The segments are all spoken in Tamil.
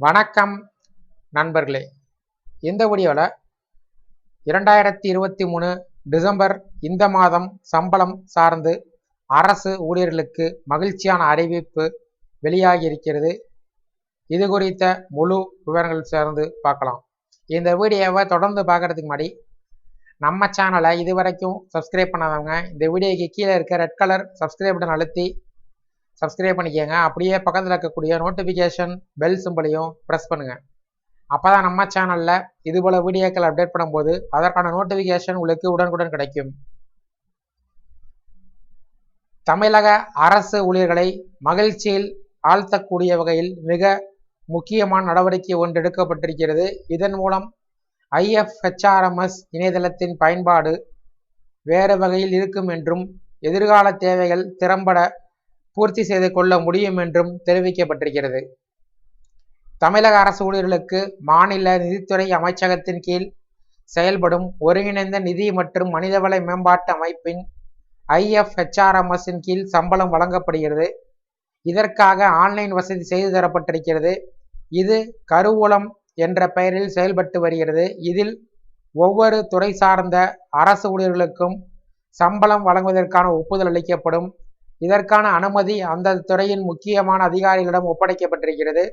வணக்கம் நண்பர்களே. இந்த வீடியோவில் இரண்டாயிரத்தி இருபத்தி மூணு டிசம்பர் இந்த மாதம் சம்பளம் சார்ந்து அரசு ஊழியர்களுக்கு மகிழ்ச்சியான அறிவிப்பு வெளியாகி இருக்கிறது. இது குறித்த முழு விவரங்கள் சேர்ந்து பார்க்கலாம். இந்த வீடியோவை தொடர்ந்து பார்க்குறதுக்கு முன்னாடி நம்ம சேனலை இது வரைக்கும் சப்ஸ்கிரைப் பண்ணாதவங்க இந்த வீடியோக்கு கீழே இருக்க ரெட் கலர் சப்ஸ்கிரைப் பட்டன் அழுத்தி சப்ஸ்கிரைப் பண்ணிக்கோங்க. அப்படியே பக்கத்தில் இருக்கக்கூடிய நோட்டிஃபிகேஷன் பெல் சிம்பிளையும் ப்ரெஸ் பண்ணுங்கள் அப்போ தான் நம்ம சேனலில் இதுபோல் வீடியோக்கள் அப்டேட் பண்ணும்போது அதற்கான நோட்டிஃபிகேஷன் உங்களுக்கு உடனுக்குடன் கிடைக்கும். தமிழக அரசு ஊழியர்களை மகிழ்ச்சியில் ஆழ்த்தக்கூடிய வகையில் மிக முக்கியமான நடவடிக்கை ஒன்று எடுக்கப்பட்டிருக்கிறது. இதன் மூலம் ஐஎஃப்ஹெச்ஆர்எம்எஸ் இணையதளத்தின் பயன்பாடு வேறு வகையில் இருக்கும் என்றும் எதிர்கால தேவைகள் திறம்பட பூர்த்தி செய்து கொள்ள முடியும் என்றும் தெரிவிக்கப்பட்டிருக்கிறது. தமிழக அரசு ஊழியர்களுக்கு மாநில நிதித்துறை அமைச்சகத்தின் கீழ் செயல்படும் ஒருங்கிணைந்த நிதி மற்றும் மனிதவள மேம்பாட்டு அமைப்பின் ஐஎஃப்ஹெச்ஆர்எம்எஸின் கீழ் சம்பளம் வழங்கப்படுகிறது. இதற்காக ஆன்லைன் வசதி செய்து தரப்பட்டிருக்கிறது. இது கருவூலம் என்ற பெயரில் செயல்பட்டு வருகிறது. இதில் ஒவ்வொரு துறை சார்ந்த அரசு ஊழியர்களுக்கும் சம்பளம் வழங்குவதற்கான ஒப்புதல் அளிக்கப்படும். இதற்கான அனுமதி அந்த துறையின் முக்கியமான அதிகாரிகளிடம் ஒப்படைக்கப்பட்டிருக்கிறது.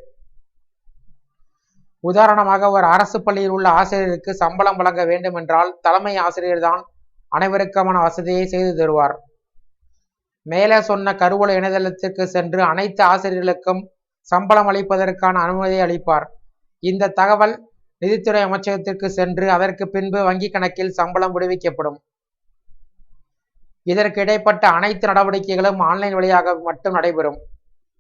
உதாரணமாக ஒரு அரசு பள்ளியில் உள்ள ஆசிரியருக்கு சம்பளம் வழங்க வேண்டும் என்றால் தலைமை ஆசிரியர் தான் அனைவருக்குமான வசதியை செய்து தருவார். மேலே சொன்ன கருவூல இணையதளத்திற்கு சென்று அனைத்து ஆசிரியர்களுக்கும் சம்பளம் அளிப்பதற்கான அனுமதியை அளிப்பார். இந்த தகவல் நிதித்துறை அமைச்சகத்திற்கு சென்று அதற்கு பின்பு வங்கி கணக்கில் சம்பளம் விடுவிக்கப்படும். இதற்கு இடைப்பட்ட அனைத்து நடவடிக்கைகளும் ஆன்லைன் வழியாக மட்டும் நடைபெறும்.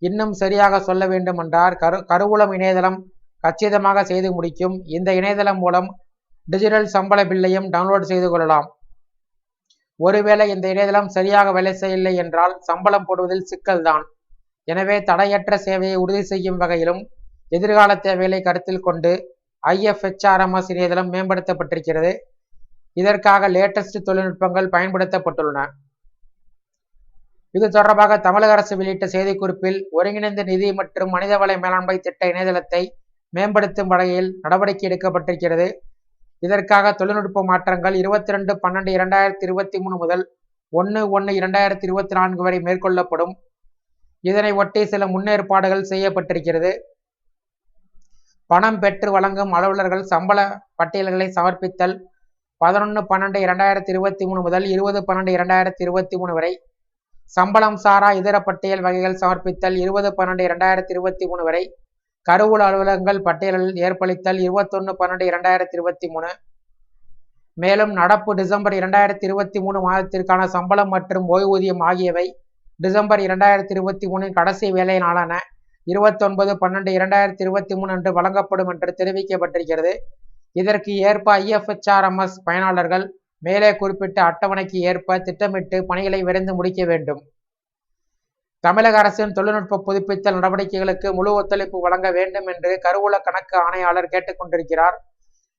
இன்னும் சரியாக சொல்ல வேண்டும் என்றால் கரு கருவூலம் இணையதளம் கச்சிதமாக செய்து முடிக்கும் இந்த இணையதளம் மூலம் டிஜிட்டல் சம்பள பில்லையும் டவுன்லோட் செய்து கொள்ளலாம். ஒருவேளை இந்த இணையதளம் சரியாக வேலை செய்யவில்லை என்றால் சம்பளம் போடுவதில் சிக்கல்தான் எனவே தடையற்ற சேவையை உறுதி செய்யும் வகையிலும் எதிர்கால தேவைகளை கருத்தில் கொண்டு ஐஎஃப்ஹெச்ஆர்எம்எஸ் இணையதளம் மேம்படுத்தப்பட்டிருக்கிறது. இதற்காக லேட்டஸ்ட் தொழில்நுட்பங்கள் பயன்படுத்தப்பட்டுள்ளன. இது தொடர்பாக தமிழக அரசு வெளியிட்ட செய்திக்குறிப்பில் ஒருங்கிணைந்த நிதி மற்றும் மனிதவள மேலாண்மை திட்ட இணையதளத்தை மேம்படுத்தும் வகையில் நடவடிக்கை எடுக்கப்பட்டிருக்கிறது. இதற்காக தொழில்நுட்ப மாற்றங்கள் இருபத்தி ரெண்டு பன்னெண்டு இரண்டாயிரத்தி இருபத்தி மூணு முதல் ஒன்று ஒன்று இரண்டாயிரத்தி இருபத்தி நான்கு வரை மேற்கொள்ளப்படும். இதனை ஒட்டி சில முன்னேற்பாடுகள் செய்யப்பட்டிருக்கிறது. பணம் பெற்று வழங்கும் அலுவலர்கள் சம்பள பட்டியல்களை சமர்ப்பித்தல் பதினொன்று பன்னெண்டு இரண்டாயிரத்தி இருபத்தி மூணு முதல் இருபது பன்னெண்டு இரண்டாயிரத்தி இருபத்தி மூணு வரை சம்பளம் சாரா இதர பட்டியல் வகைகள் சமர்ப்பித்தல் இருபது பன்னெண்டு இரண்டாயிரத்தி இருபத்தி மூணு வரை கருவூல அலுவலகங்கள் பட்டியலில் ஏற்பளித்தல் இருபத்தொன்று பன்னெண்டு இரண்டாயிரத்தி இருபத்தி மூணு. மேலும் நடப்பு டிசம்பர் இரண்டாயிரத்தி இருபத்தி மூணு மாதத்திற்கான சம்பளம் மற்றும் ஓய்வூதியம் ஆகியவை டிசம்பர் இரண்டாயிரத்தி இருபத்தி மூணின் கடைசி வேலை நாளான இருபத்தொன்பது பன்னெண்டு இரண்டாயிரத்தி இருபத்தி மூணு அன்று வழங்கப்படும் என்று தெரிவிக்கப்பட்டிருக்கிறது. இதற்கு ஏற்ப ஐஎஃப்எச்ஆர்எம்எஸ் பயனாளர்கள் மேலே குறிப்பிட்ட அட்டவணைக்கு ஏற்ப திட்டமிட்டு பணிகளை விரைந்து முடிக்க வேண்டும். தமிழக அரசின் தொழில்நுட்ப புதுப்பித்தல் நடவடிக்கைகளுக்கு முழு ஒத்துழைப்பு வழங்க வேண்டும் என்று கருவூல கணக்கு ஆணையாளர் கேட்டுக்கொண்டிருக்கிறார்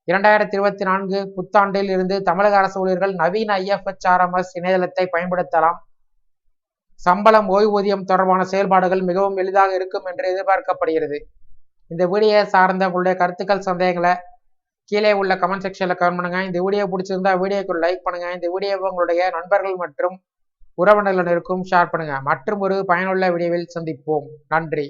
இரண்டாயிரத்தி இருபத்தி நான்கு புத்தாண்டில் இருந்து தமிழக அரசு ஊழியர்கள் நவீன ஐஎஃப்எச்ஆர்எம்எஸ் இணையதளத்தை பயன்படுத்தலாம். சம்பளம் ஓய்வூதியம் தொடர்பான செயல்பாடுகள் மிகவும் எளிதாக இருக்கும் என்று எதிர்பார்க்கப்படுகிறது. இந்த வீடியோ சார்ந்த உங்களுடைய கருத்துக்கள் சந்தேகங்களை கீழே உள்ள கமெண்ட் செக்ஷனில் கமெண்ட் பண்ணுங்க. இந்த வீடியோ பிடிச்சிருந்தா வீடியோக்கு லைக் பண்ணுங்க. இந்த வீடியோவை உங்களுடைய நண்பர்கள் மற்றும் உறவினர்களுக்கும் ஷேர் பண்ணுங்க. மற்றும் ஒரு பயனுள்ள வீடியோவில் சந்திப்போம். நன்றி.